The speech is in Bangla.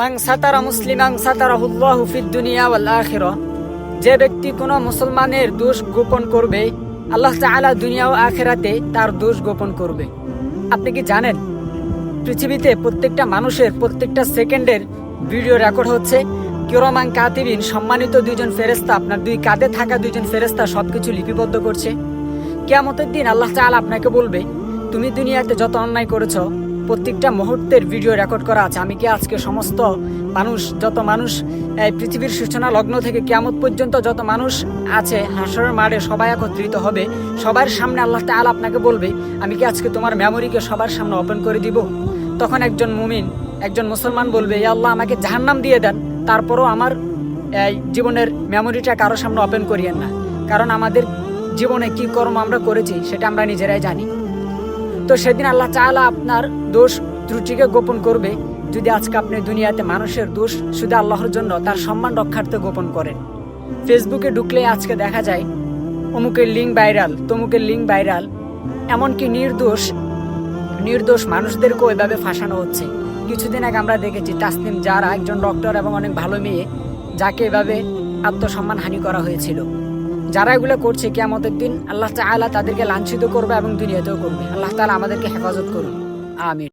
মাং সাতারা মুসলিমাং সাতারাহুল্লাহু ফিদ দুনিয়া ওয়াল আখিরা যে ব্যক্তি কোনো মুসলমানের দোষ গোপন করবে, আল্লাহ তাআলা দুনিয়া ও আখেরাতে তার দোষ গোপন করবে। আপনি কি জানেন, পৃথিবীতে প্রত্যেকটা মানুষের প্রত্যেকটা সেকেন্ডের ভিডিও রেকর্ড হচ্ছে কিরমাং কাতিবিন, সম্মানিত দুইজন ফেরেস্তা আপনার দুই কাঁধে থাকা দুইজন ফেরেস্তা সবকিছু লিপিবদ্ধ করছে। কেয়ামতের দিন আল্লাহ তাআলা আপনাকে বলবে, তুমি দুনিয়াতে যত অন্যায় করেছ প্রত্যেকটা মুহূর্তের ভিডিও রেকর্ড করা আছে। আমি কি আজকে সমস্ত মানুষ, যত মানুষ, এই পৃথিবীর সূচনা লগ্ন থেকে কেয়ামত পর্যন্ত যত মানুষ আছে, হাসরের মাঠে সবাই একত্রিত হবে। সবার সামনে আল্লাহ তাআলা আপনাকে বলবে, আমি কি আজকে তোমার মেমোরিকে সবার সামনে ওপেন করে দিব? তখন একজন মুমিন, একজন মুসলমান বলবে ইয়া আল্লাহ, আমাকে জাহান্নাম দিয়ে দেন। তারপরও আমার, এই জীবনের মেমোরিটা কারও সামনে ওপেন করিয়েন না। কারণ আমাদের জীবনে কি কর্ম আমরা করেছি, সেটা আমরা নিজেরাই জানি। তো সেদিন আল্লাহ চাআলা আপনার দোষ ত্রুটিকে গোপন করবে। যদি আজকে আপনি দুনিয়াতে মানুষের দোষ শুধু আল্লাহর জন্য, তার সম্মান রক্ষার্থে গোপন করেন। ফেসবুকে ঢুকলে আজকে দেখা যায়, অমুকের লিঙ্ক ভাইরাল তমুকের লিঙ্ক ভাইরাল এমনকি নির্দোষ নির্দোষ মানুষদেরকেও এভাবে ফাঁসানো হচ্ছে। কিছুদিন আগে আমরা দেখেছি তাসনিম যারা একজন ডক্টর এবং অনেক ভালো মেয়ে, যাকে এভাবে আত্মসম্মান হানি করা হয়েছিল। যারা এগুলো করছে কেয়ামতের দিন, আল্লাহ তাদেরকে লাঞ্ছিত করবে এবং দুনিয়াতেও করবে। আল্লাহ তালা আমাদেরকে হেফাজত করুন। আমিন।